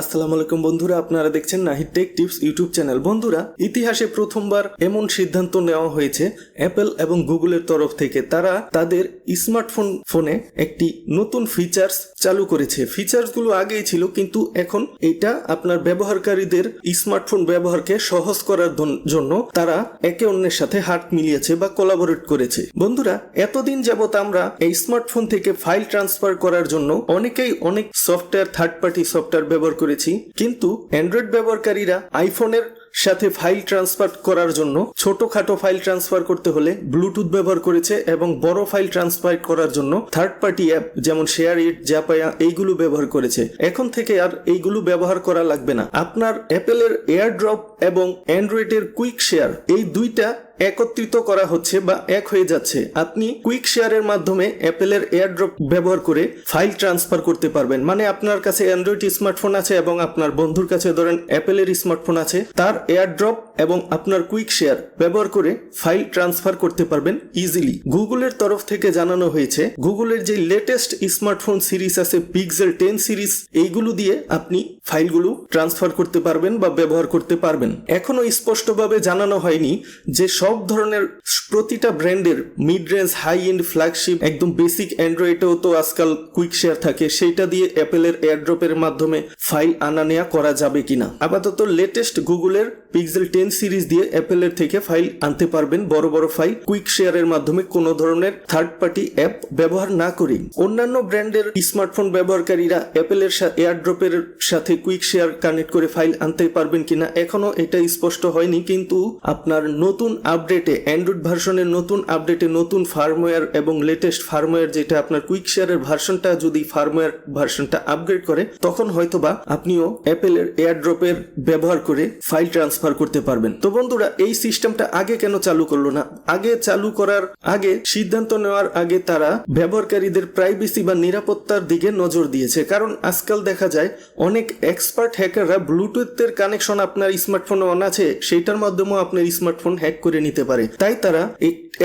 আসসালামু আলাইকুম বন্ধুরা, আপনারা দেখছেন Nahid tech tips YouTube channel. বন্ধুরা, ইতিহাসে প্রথমবার এমন সিদ্ধান্ত নেওয়া হয়েছে অ্যাপেল এবং গুগলের তরফ থেকে। তারা তাদের স্মার্টফোন ফোনে একটি নতুন ফিচার্স চালু করেছে। ফিচার্সগুলো আগেই ছিল, কিন্তু এখন এটা আপনার ব্যবহারকারীদের স্মার্টফোন ব্যবহারকে সহজ করার জন্য তারা একে অন্যের সাথে হাত মিলিয়েছে বা কোলাবোরেট করেছে। বন্ধুরা, এতদিন যাবত আমরা এই স্মার্টফোন থেকে ফাইল ট্রান্সফার করার জন্য অনেকেই অনেক সফটওয়্যার থার্ড পার্টি সফটওয়্যার ব্যবহার করেছি। কিন্তু অ্যান্ড্রয়েড ব্যবহারকারীরা আইফোনের সাথে ফাইল ট্রান্সফার করার জন্য ছোটখাটো ফাইল ট্রান্সফার করতে হলে ব্লুটুথ ব্যবহার করেছে এবং বড় ফাইল ট্রান্সফার করার জন্য থার্ড পার্টি অ্যাপ যেমন শেয়ার ইট জাপায়া এইগুলো ব্যবহার করেছে। এখন থেকে আর এইগুলো ব্যবহার করা লাগবে না। আপনার অ্যাপেলের এয়ারড্রপ এবং অ্যান্ড্রয়েডের কুইক শেয়ার এই দুইটা একত্রিত করা হচ্ছে বা এক হয়ে যাচ্ছে। আপনি কুইক শেয়ারের মাধ্যমে অ্যাপেলের এয়ারড্রপ ব্যবহার করে ফাইল ট্রান্সফার করতে পারবেন। মানে আপনার কাছে অ্যান্ড্রয়েড স্মার্টফোন আছে এবং আপনার বন্ধুর কাছে ধরেন অ্যাপেলের স্মার্টফোন আছে, তার এয়ারড্রপ এবং আপনার কুইক শেয়ার ব্যবহার করে ফাইল ট্রান্সফার করতে পারবেন ইজিলি। গুগলের তরফ থেকে জানানো হয়েছে, গুগলের যে লেটেস্ট স্মার্টফোন সিরিজ আছে, পিক্সেল টেন সিরিজ, এইগুলো দিয়ে আপনি ফাইলগুলো ট্রান্সফার করতে পারবেন বা ব্যবহার করতে পারবেন। এখনও স্পষ্টভাবে জানানো হয়নি যে সব ধরনের প্রতিটা ব্র্যান্ডের mid range high end flagship একদম বেসিক অ্যান্ড্রয়েডেও তো আজকাল কুইক শেয়ার থাকে, সেইটা দিয়ে অ্যাপেলের এয়ারড্রপের মাধ্যমে ফাইল আনা নেওয়া করা যাবে কিনা। আপাতত লেটেস্ট গুগলের পিক্সেল টেন সিরিজ দিয়ে অ্যাপেলের থেকে ফাইল আনতে পারবেন বড় বড় ফাইল কুইক শেয়ারের মাধ্যমে কোনো ধরনের থার্ড পার্টি অ্যাপ ব্যবহার না করেই। অন্যান্য ব্র্যান্ডের স্মার্টফোন ব্যবহারকারীরা অ্যাপেলের এয়ারড্রপের সাথে কুইক শেয়ার কানেক্ট করে ফাইল আনতে পারবেন কিনা এখনও এটা স্পষ্ট হয়নি, কিন্তু আপনার নতুন আপডেটে অ্যান্ড্রয়েড ভার্সনের নতুন আপডেটে নতুন ফার্মওয়্যার এবং লেটেস্ট ফার্মওয়্যার যেটা আপনার কুইক শেয়ারের ভার্সনটা যদি ফার্মওয়্যার ভার্সনটা আপগ্রেড করে, তখন হয়তোবা আপনিও অ্যাপেলের এয়ারড্রপের ব্যবহার করে ফাইল ট্রান্সফার করতে পারবেন। তো বন্ধুরা, এই সিস্টেমটা আগে কেন চালু করল না? আগে চালু করার আগে, সিদ্ধান্ত নেওয়ার আগে তারা ব্যবহারকারীদের প্রাইভেসি বা নিরাপত্তার দিকে নজর দিয়েছে। কারণ আজকাল দেখা যায়, অনেক এক্সপার্ট হ্যাকাররা ব্লুটুথের কানেকশন আপনার স্মার্টফোনে অন আছে, সেইটার মাধ্যমেও আপনার স্মার্টফোন হ্যাক করে নিতে পারে। তাই তারা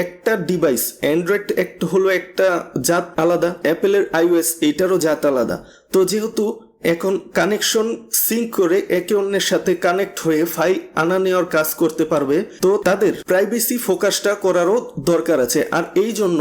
একটা ডিভাইস অ্যান্ড্রয়েড একটা হলো একটা জাত আলাদা অ্যাপেলের আইওএস এটারও জাত আলাদা। তো যেহেতু এখন কানেকশন সিঙ্ক করে একে অন্যের সাথে কানেক্ট হয়ে ফাইল আনা নেওয়ার কাজ করতে পারবে। তো তাদের প্রাইভেসি ফোকাসটা করারও দরকার আছে। আর এই জন্য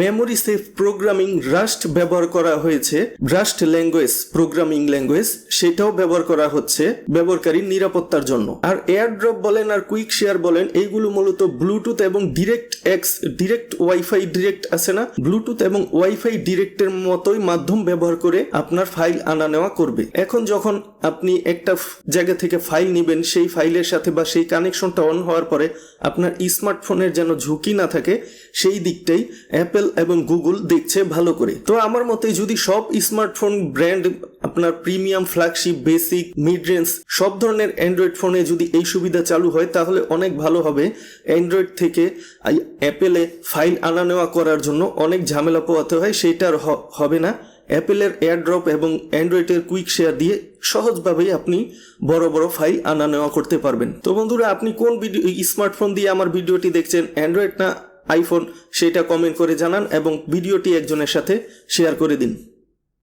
মেমোরি সেফ প্রোগ্রামিং রাস্ট ব্যবহার করা হয়েছে। রাস্ট ল্যাঙ্গুয়েজ প্রোগ্রামিং ল্যাঙ্গুয়েজ সেটাও ব্যবহার করা হচ্ছে ব্যবহারকারীর নিরাপত্তার জন্য। আর এয়ারড্রপ বলেন আর কুইক শেয়ার বলেন, এইগুলো মূলত ব্লুটুথ এবং direct X direct WiFi direct আছে না? ব্লুটুথ এবং ওয়াইফাই ডিরেক্টের মতোই মাধ্যম ব্যবহার করে আপনার ফাইল আনা নেওয়া করবে। এখন যখন আপনি একটা জায়গা থেকে ফাইল নেবেন, সেই ফাইলের সাথে বা সেই কানেকশনটা অন হওয়ার পরে আপনার স্মার্টফোনের যেন ঝুঁকি না থাকে, সেই দিকটাই অ্যাপেল এবং গুগল দেখছে ভালো করে। তো আমার মতে যদি সব স্মার্টফোন ব্র্যান্ড, আপনার premium, flagship, basic mid range সব ধরনের অ্যান্ড্রয়েড ফোনে যদি এই সুবিধা চালু হয়, তাহলে অনেক ভালো হবে। অ্যান্ড্রয়েড থেকে অ্যাপেলে ফাইল আনা নেওয়া করার জন্য অনেক ঝামেলা পোয়াতে হয়, সেটা আর হবে না। অ্যাপেলের এয়ারড্রপ এবং অ্যান্ড্রয়েডের কুইক শেয়ার দিয়ে সহজভাবেই আপনি বড় বড় ফাইল আনা নেওয়া করতে পারবেন। তো বন্ধুরা, আপনি কোন ভিডিও স্মার্টফোন দিয়ে আমার ভিডিওটি দেখছেন, অ্যান্ড্রয়েড না আইফোন, সেটা কমেন্ট করে জানান এবং ভিডিওটি একজনের সাথে শেয়ার করে দিন।